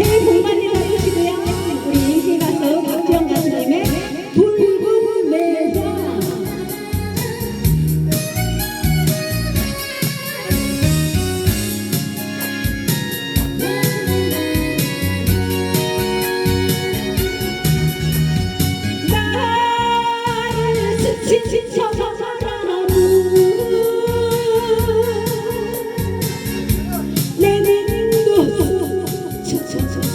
You.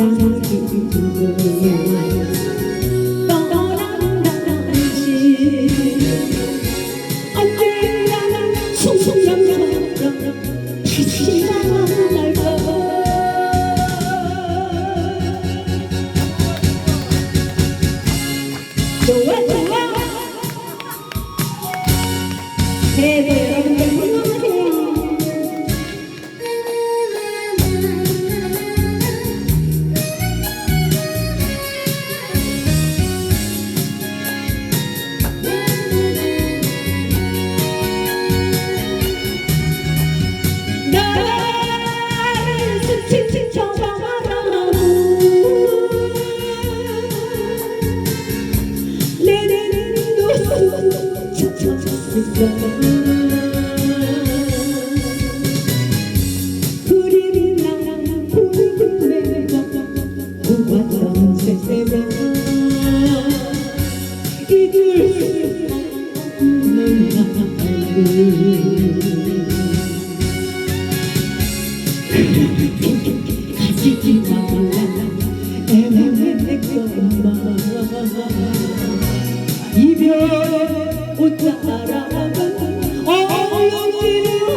어쩌면 충성감과 다시 나날 이별 Oh, utwara rabana. Oh,